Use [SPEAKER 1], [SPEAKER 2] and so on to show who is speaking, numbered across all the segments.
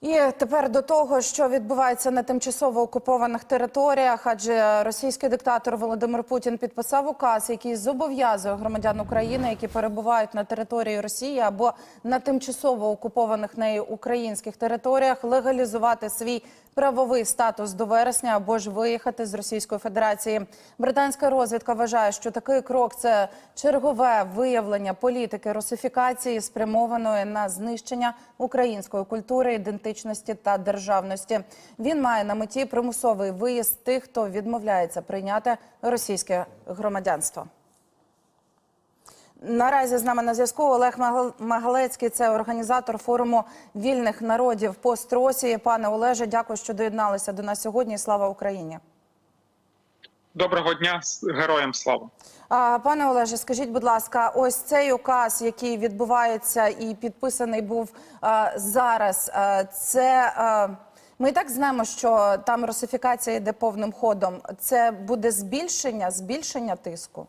[SPEAKER 1] І тепер до того, що відбувається на тимчасово окупованих територіях, адже російський диктатор Володимир Путін підписав указ, який зобов'язує громадян України, які перебувають на території Росії або на тимчасово окупованих нею українських територіях, легалізувати свій правовий статус до вересня або ж виїхати з Російської Федерації. Британська розвідка вважає, що такий крок це чергове виявлення політики русифікації, спрямованої на знищення української культури, ідентичності та державності. Він має на меті примусовий виїзд тих, хто відмовляється прийняти російське громадянство. Наразі з нами на зв'язку Олег Магал- Магалецький, це організатор форуму вільних народів постросії. Пане Олеже, дякую, що доєдналися до нас сьогодні. Слава Україні.
[SPEAKER 2] Доброго дня, героям слава.
[SPEAKER 1] Пане Олеже, скажіть, будь ласка, ось цей указ, який відбувається і підписаний був зараз. це ми і так знаємо, що там русифікація йде повним ходом. Це буде збільшення, збільшення тиску.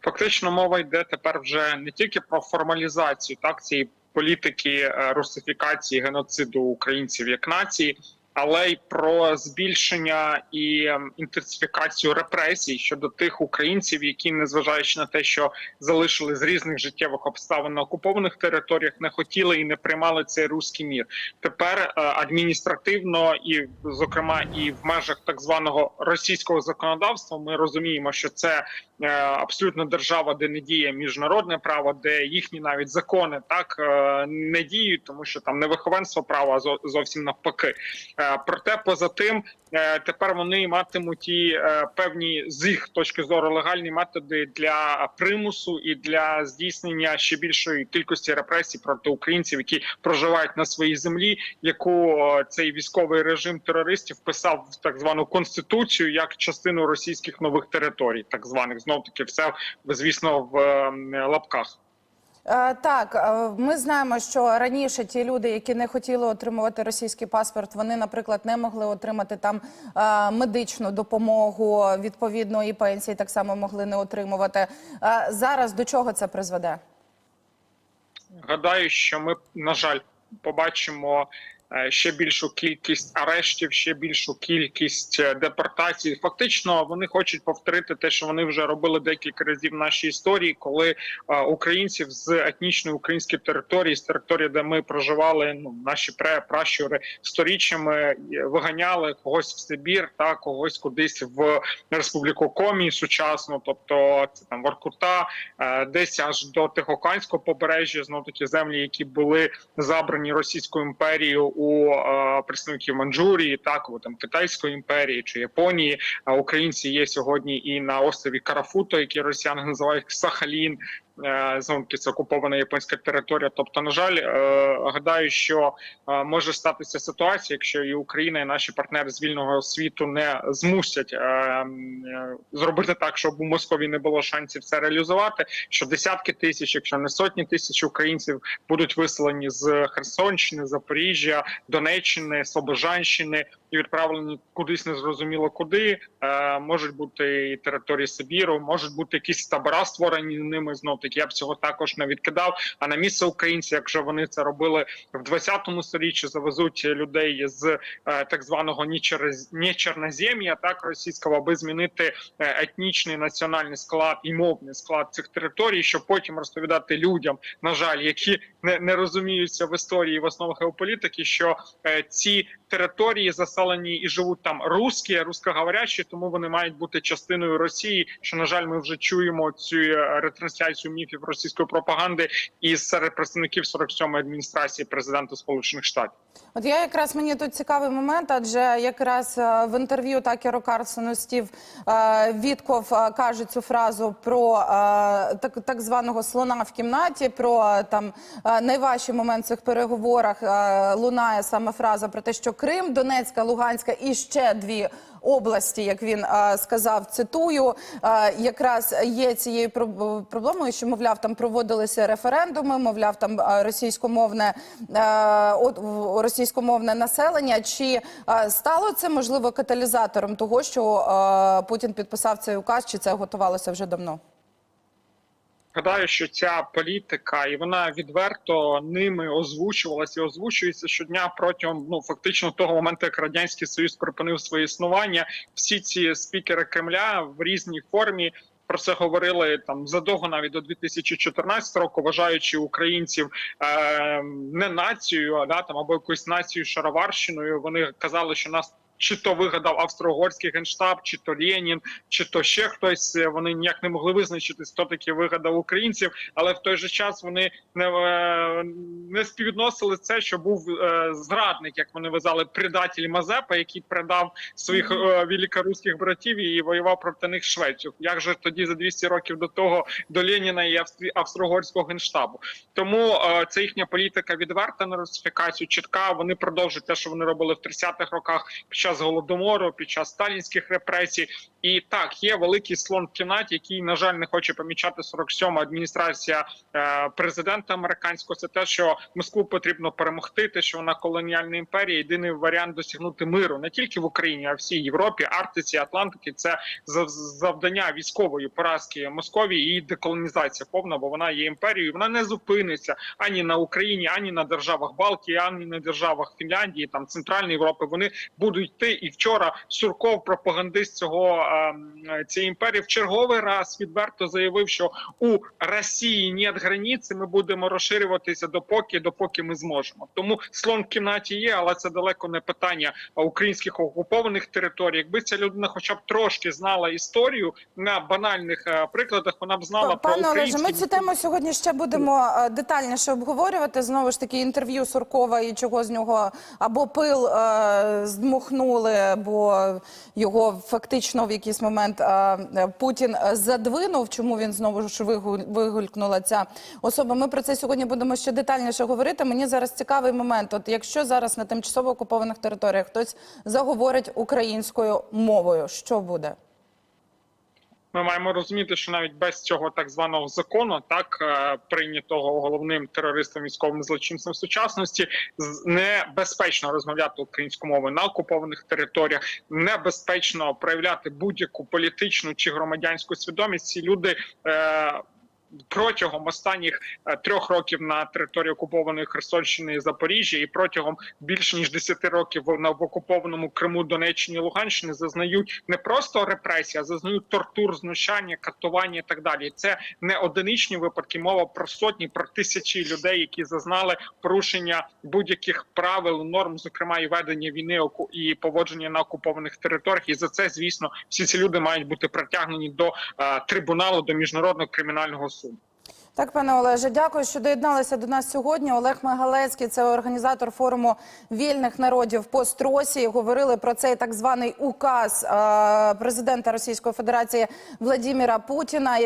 [SPEAKER 2] Фактично, мова йде тепер вже не тільки про формалізацію так цієї політики е, русифікації геноциду українців як нації, але й про збільшення і ем, інтенсифікацію репресій щодо тих українців, які, незважаючи на те, що залишили з різних життєвих обставин на окупованих територіях, не хотіли і не приймали цей руський мір. Тепер е, адміністративно і, зокрема, і в межах так званого російського законодавства, ми розуміємо, що це е, абсолютно держава, де не діє міжнародне право, де їхні навіть закони так е, не діють, тому що там не верховенство права, а зовсім навпаки. Е, Проте, поза тим, е, тепер вони матимуть і е, певні з їх точки зору легальні методи для примусу і для здійснення ще більшої кількості репресій проти українців, які проживають на своїй землі, яку цей військовий режим терористів вписав в так звану конституцію як частину російських нових територій, так званих знов таки все звісно в е, лапках.
[SPEAKER 1] Е, Так, е, ми знаємо, що раніше ті люди, які не хотіли отримувати російський паспорт, вони, наприклад, не могли отримати там е, медичну допомогу, відповідно, і пенсії так само могли не отримувати. Зараз до чого це призведе?
[SPEAKER 2] Гадаю, що ми, на жаль, побачимо ще більшу кількість арештів, ще більшу кількість е, депортацій. Фактично, вони хочуть повторити те, що вони вже робили декілька разів в нашій історії, коли е, українців з етнічної української території, з території, де ми проживали, ну наші пре пращури сторіччями е, виганяли когось в Сибір, та когось кудись в республіку Комі сучасну, тобто це там Воркута, е, десь аж до Тихоокеанського побережжя, знов таки землі, які були забрані Російською імперією у е, представників Манчжурії, так у там Китайської імперії чи Японії. А українці є сьогодні і на острові Карафуто, який росіяни називають Сахалін. Е, Знову це окупована японська територія. Тобто, на жаль, е, гадаю, що е, може статися ситуація, якщо і Україна, і наші партнери з вільного світу не змусять зробити так, щоб у Москові не було шансів це реалізувати. Що десятки тисяч, якщо не сотні тисяч українців будуть виселені з Херсонщини, Запоріжжя, Донеччини, Слобожанщини і відправлені кудись незрозуміло куди. Е, можуть бути і території Сибіру, можуть бути якісь табора створені ними. Знов таки я б цього також не відкидав. А на місце українців, якщо вони це робили в 20 сторіччі, завезуть людей з е, так званого нечернозем'я, так російського, аби змінити е, етнічний національний склад і мовний склад цих територій, щоб потім розповідати людям, на жаль, які не, не розуміються в історії в основах геополітики, що е, ці території заселені і живуть там русські, рускоговорящі, тому вони мають бути частиною Росії. Що на жаль, ми вже чуємо цю е, ретрансляцію міфів російської пропаганди із серед представників 47-ї адміністрації президента Сполучених Штатів.
[SPEAKER 1] От я якраз мені тут цікавий момент, адже якраз е, в інтерв'ю Такеру Карсону Стів е, Вітков е, каже цю фразу про так, так званого слона в кімнаті, про там найважчий момент в цих переговорах лунає саме фраза про те, що Крим, Донецька, Луганська і ще дві області, як він сказав, цитую, якраз є цією проб- проблемою, що мовляв, там проводилися референдуми, мовляв, там російськомовне російськомовне населення. Чи стало це можливо каталізатором того, що Путін підписав цей указ, чи це готувалося вже давно?
[SPEAKER 2] Гадаю, що ця політика і вона відверто ними озвучувалася і озвучується щодня протягом ну фактично того моменту, як радянський союз припинив своє існування. Всі ці спікери Кремля в різній формі. Про це говорили там задовго навіть до 2014 року, вважаючи українців е, не нацією, а да там або якоюсь нацією шароварщиною. Вони казали, що нас чи то вигадав австро-угорський генштаб, чи то Ленін, чи то ще хтось. Вони ніяк не могли визначити, хто таки вигадав українців, але в той же час вони не, е, не співвідносили це, що був е, зрадник, як вони вважали, предатель Мазепа, який предав своїх е, великоруських братів і воював проти них Швецію. Як же тоді за 200 років до того до Леніна і австро-угорського генштабу? Тому е, це їхня політика відверта на русифікацію, чітка. Вони продовжують те, що вони робили в 30-х роках під час голодомору, під час сталінських репресій. І так є великий слон в кімнаті, який на жаль не хоче помічати 47-ма адміністрація е, президента американського. Це те, що Москву потрібно перемогти, те, що вона колоніальна імперія. Єдиний варіант досягнути миру не тільки в Україні, а всій Європі, Арктиці, Атлантики. Це зав- завдання військової поразки Московії і деколонізація повна, бо вона є імперією. Вона не зупиниться ані на Україні, ані на державах Балтії, ані на державах Фінляндії, там Центральної Європи. Вони будуть йти. І вчора Сурков, пропагандист цього ем, цієї імперії, в черговий раз відверто заявив, що у Росії нет границі. Ми будемо розширюватися допоки, допоки ми зможемо. Тому слон в кімнаті є, але це далеко не питання українських окупованих територій. Якби ця людина, хоча б трошки знала історію на банальних е, прикладах, вона б знала про
[SPEAKER 1] Пане Олеже, ми цю тему сьогодні ще будемо е, детальніше обговорювати. Знову ж таки, інтерв'ю Суркова і чого з нього або пил е, здмухнули, бо його фактично в якийсь момент е, е, Путін задвинув. Чому він знову ж вигу- вигулькнула ця особа? Ми про це сьогодні будемо ще детальніше говорити. Мені зараз цікавий момент. От якщо зараз на тимчасово окупованих територіях хтось заговорить українською мовою, що буде?
[SPEAKER 2] Ми маємо розуміти, що навіть без цього так званого закону, так е, прийнятого головним терористом військовим злочинцем сучасності, небезпечно розмовляти українською мовою на окупованих територіях, небезпечно проявляти будь-яку політичну чи громадянську свідомість. Ці люди. Е, Протягом останніх е, трьох років на території окупованої Херсонщини і Запоріжжя, і протягом більш ніж 10 років на в окупованому Криму, Донеччині, Луганщині зазнають не просто репресії, а зазнають тортур, знущання, катування і так далі. Це не одиничні випадки. Мова про сотні, про тисячі людей, які зазнали порушення будь-яких правил, норм, зокрема і ведення війни і поводження на окупованих територіях. І за це, звісно, всі ці люди мають бути притягнені до е, трибуналу, до міжнародного кримінального.
[SPEAKER 1] Так, пане Олеже, дякую, що доєдналися до нас сьогодні. Олег Мегалецький, це організатор форуму вільних народів по Стросі. Говорили про цей так званий указ президента Російської Федерації Владимира Путіна.